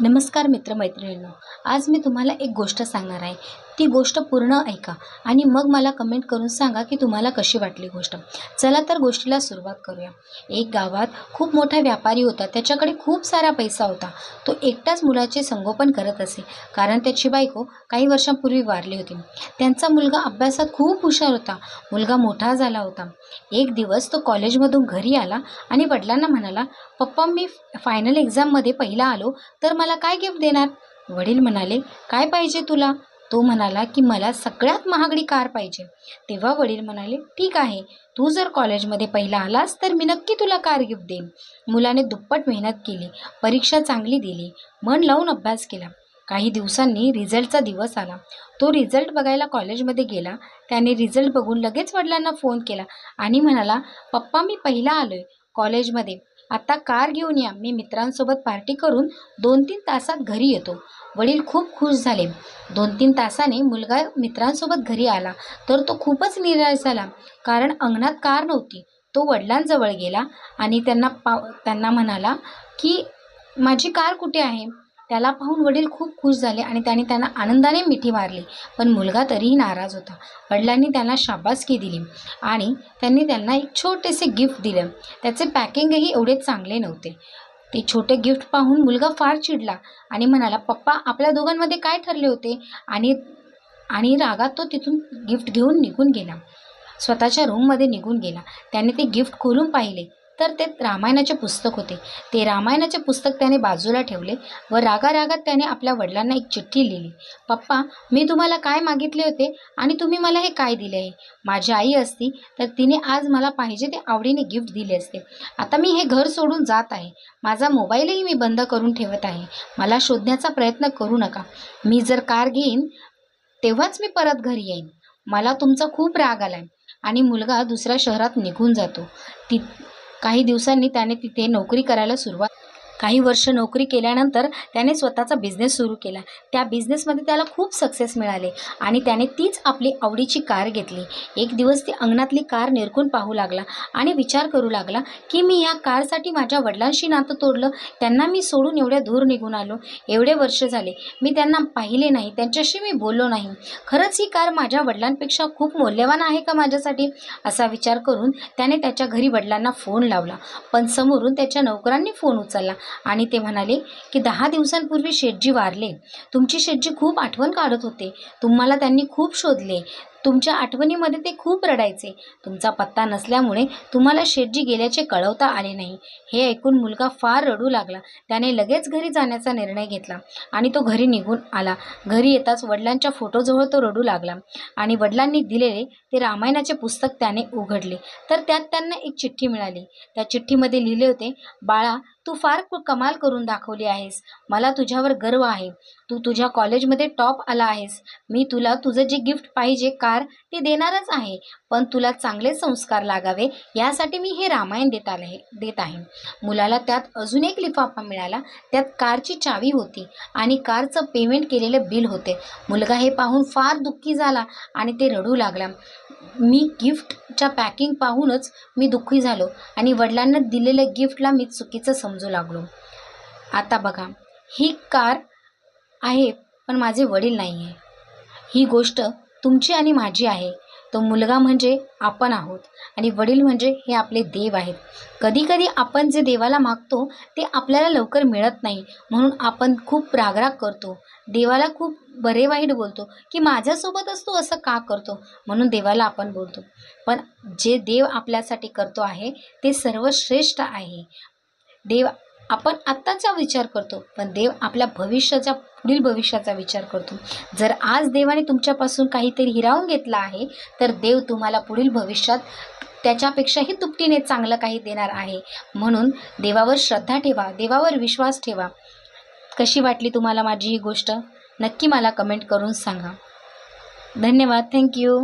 नमस्कार मित्रमैत्रिणींनो आज मी तुम्हाला एक गोष्ट सांगणार आहे. ती गोष्ट पूर्ण ऐका आणि मग मला कमेंट करून सांगा की तुम्हाला कशी वाटली गोष्ट. चला तर गोष्टीला सुरुवात करूया. एक गावात खूप मोठा व्यापारी होता. त्याच्याकडे खूप सारा पैसा होता. तो एकटाच मुलाचे संगोपन करत असे. कारण त्याची बायको काही वर्षांपूर्वी वारली होती. त्यांचा मुलगा अभ्यासात खूप हुशार होता. मुलगा मोठा झाला होता. एक दिवस तो कॉलेजमधून घरी आला आणि वडिलांना म्हणाला पप्पा मी फायनल एक्झाममध्ये पहिला आलो. तर मला काय गिफ्ट देणार? वडील म्हणाले काय पाहिजे तुला? तो म्हणाला की मला सगळ्यात महागडी कार पाहिजे. तेव्हा वडील म्हणाले ठीक आहे. तू जर कॉलेजमध्ये पहिला आलास तर मी नक्की तुला कार गिफ्ट देईन. मुलाने दुप्पट मेहनत केली परीक्षा चांगली दिली मन लावून अभ्यास केला. काही दिवसांनी रिझल्टचा दिवस आला. तो रिझल्ट बघायला कॉलेजमध्ये गेला. त्याने रिझल्ट बघून लगेच वडिलांना फोन केला आणि म्हणाला पप्पा मी पहिला आलो आहे कॉलेजमध्ये. आता कार घेऊन या. मी मित्रांसोबत पार्टी करून दोन तीन तासात घरी येतो. वडील खूप खुश झाले. दोन तीन तासाने मुलगा मित्रांसोबत घरी आला. तर तो खूपच निराश झाला. कारण अंगणात कार नव्हती. तो वडिलांजवळ गेला आणि त्यांना पा त्यांना म्हणाला की माझी कार कुठे आहे? त्याला पाहून वडील खूप खुश झाले आणि त्याने त्यांना आनंदाने मिठी मारली. पण मुलगा तरीही नाराज होता. वडिलांनी त्यांना शाबासकी दिली आणि त्यांनी त्यांना एक छोटेसे गिफ्ट दिलं. त्याचे पॅकिंगही एवढे चांगले नव्हते. ते छोटे गिफ्ट पाहून मुलगा फार चिडला आणि म्हणाला पप्पा आपल्या दोघांमध्ये काय ठरले होते? आणि आणि रागात तो तिथून गिफ्ट घेऊन निघून गेला. स्वतःच्या रूममध्ये निघून गेला. त्याने ते गिफ्ट खोलून पाहिले. तर ते रामायणाचे पुस्तक होते. ते रामायणाचे पुस्तक त्याने बाजूला ठेवले व रागारागात त्याने आपल्या वडिलांना एक चिठ्ठी लिहिली. पप्पा मी तुम्हाला काय मागितले होते आणि तुम्ही मला हे काय दिले आहे? माझी आई असती तर तिने आज मला पाहिजे ते आवडीने गिफ्ट दिले असते. आता मी हे घर सोडून जात आहे. माझा मोबाईलही मी बंद करून ठेवत आहे. मला शोधण्याचा प्रयत्न करू नका. मी जर कार घेईन तेव्हाच मी परत घरी येईन. मला तुमचा खूप राग आला आहे आणि मुलगा दुसऱ्या शहरात निघून जातो. ती काही दिवसांनी त्याने तिथे नोकरी करायला सुरुवात काही वर्ष नोकरी केल्यानंतर त्याने स्वतःचा बिझनेस सुरू केला. त्या बिझनेसमध्ये त्याला खूप सक्सेस मिळाले आणि त्याने तीच आपली आवडीची कार घेतली. एक दिवस ती अंगणातली कार निरखून पाहू लागला आणि विचार करू लागला की मी या कारसाठी माझ्या वडिलांशी नातं तोडलं. त्यांना मी सोडून एवढ्या दूर निघून आलो. एवढे वर्ष झाले. मी त्यांना पाहिले नाही. त्यांच्याशी मी बोललो नाही. खरंच ही कार माझ्या वडिलांपेक्षा खूप मौल्यवान आहे का माझ्यासाठी? असा विचार करून त्याने त्याच्या घरी वडिलांना फोन लावला. पण समोरून त्याच्या नोकरांनी फोन उचलला. आणि ते म्हणाले की दहा दिवसांपूर्वी शेटजी वारले. तुमची शेटजी खूप आठवण काढत होते. तुम्हाला त्यांनी खूप शोधले. तुमच्या आठवणीमध्ये ते खूप रडायचे. तुमचा पत्ता नसल्यामुळे तुम्हाला शेटजी गेल्याचे कळवता आले नाही. हे ऐकून मुलगा फार रडू लागला. त्याने लगेच घरी जाण्याचा निर्णय घेतला आणि तो घरी निघून आला. घरी येताच वडिलांच्या फोटोजवळ तो रडू लागला आणि वडिलांनी दिलेले ते रामायणाचे पुस्तक त्याने उघडले. तर त्यात त्यांना एक चिठ्ठी मिळाली. त्या चिठ्ठीमध्ये लिहिले होते बाळा तू फार कमाल करून दाखवली आहेस. मला तुझ्यावर गर्व आहे. तू तुझ्या कॉलेजमध्ये टॉप आला आहेस. मी तुला तुझं जे गिफ्ट पाहिजे कार ते देणारच आहे. पण तुला चांगले संस्कार लागावे यासाठी मी हे रामायण देत आले देत आहे. मुलाला त्यात अजून एक लिफाफा मिळाला. त्यात कारची चावी होती आणि कारचं पेमेंट केलेलं बिल होते. मुलगा हे पाहून फार दुःखी झाला आणि ते रडू लागला. मी गिफ्टच्या पॅकिंग पाहूनच मी दुःखी झालो आणि वडिलांना दिलेल्या गिफ्टला मी चुकीचं समजू लागलो. आता बघा ही कार आहे पण माझे वडील नाही आहे ही गोष्ट तुमची आणि माझी आहे. तो मुलगा म्हणजे आपण आहोत आणि वडील म्हणजे हे आपले देव आहेत. कधीकधी आपण जे देवाला मागतो ते आपल्याला लवकर मिळत नाही म्हणून आपण खूप रागराग करतो. देवाला खूप बरे वाईट बोलतो की माझ्यासोबतच तो असं का करतो म्हणून देवाला आपण बोलतो. पण जे देव आपल्यासाठी करतो आहे ते सर्वश्रेष्ठ आहे. देव आपण आत्ताचा विचार करतो पण देव आपल्या भविष्याचा पुढील भविष्याचा विचार करतो. जर आज देवाने तुमच्यापासून काहीतरी हिरावून घेतलं आहे तर देव तुम्हाला पुढील भविष्यात त्याच्यापेक्षाही दुपटीने चांगलं काही देणार आहे. म्हणून देवावर श्रद्धा ठेवा देवावर विश्वास ठेवा. कशी वाटली तुम्हाला माझी ही गोष्ट? नक्की मला कमेंट करून सांगा. धन्यवाद. थँक्यू